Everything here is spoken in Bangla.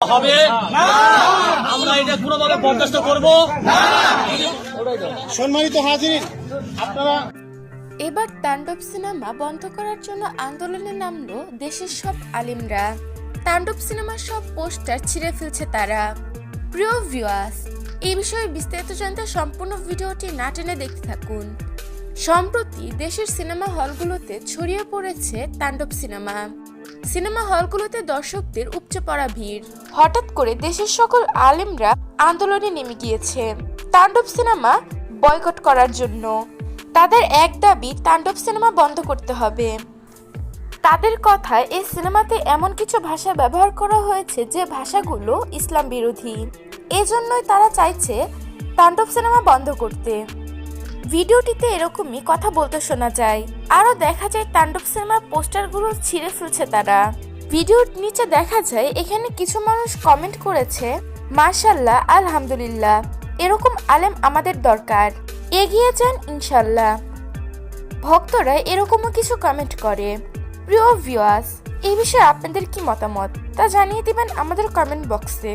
হবে? আমরা এটা কোনোভাবে বরদাস্ত করব? সম্মানিত হাজির আপনারা এবার তাণ্ডব সিনেমা বন্ধ করার জন্য আন্দোলনে নামলো দেশের সব আলিমরা। তাণ্ডব সিনেমার সব পোস্টার ছিঁড়ে ফেলছে তারা। প্রিয় ভিউয়ার্স এই বিষয়ে বিস্তারিত জানতে সম্পূর্ণ ভিডিওটি না টেনে দেখতে থাকুন। সম্প্রতি দেশের সিনেমা হলগুলোতে ছড়িয়ে পড়েছে তাণ্ডব সিনেমা। সিনেমা হলগুলোতে দর্শকদের উপচে পড়া ভিড়। হঠাৎ করে দেশের সকল আলিমরা আন্দোলনে নেমে গিয়েছে তাণ্ডব সিনেমা বয়কট করার জন্য। তাদের এক দাবি, তাণ্ডব সিনেমা বন্ধ করতে হবে। তাদের কথায় এই সিনেমাতে এমন কিছু ভাষা ব্যবহার করা হয়েছে যে ভাষাগুলো ইসলাম বিরোধী। এজন্যই তারা চাইছে তাণ্ডব সিনেমা বন্ধ করতে। ভিডিওটিতে এরকমই কথা বলতে শোনা যায়। আরও দেখা যায় তাণ্ডব সিনেমার পোস্টারগুলো ছিঁড়ে ফেলছে তারা। ভিডিওর নিচে দেখা যায় এখানে কিছু মানুষ কমেন্ট করেছে মার্শাল্লাহ আলহামদুলিল্লাহ, এরকম আলেম আমাদের দরকার, এগিয়ে যান ইনশাল্লাহ ভক্তরা এরকমও কিছু কমেন্ট করে, প্রিয় ভিউয়ার্স এই বিষয়ে আপনাদের কি মতামত? তা জানিয়ে দিবেন আমাদের কমেন্ট বক্সে।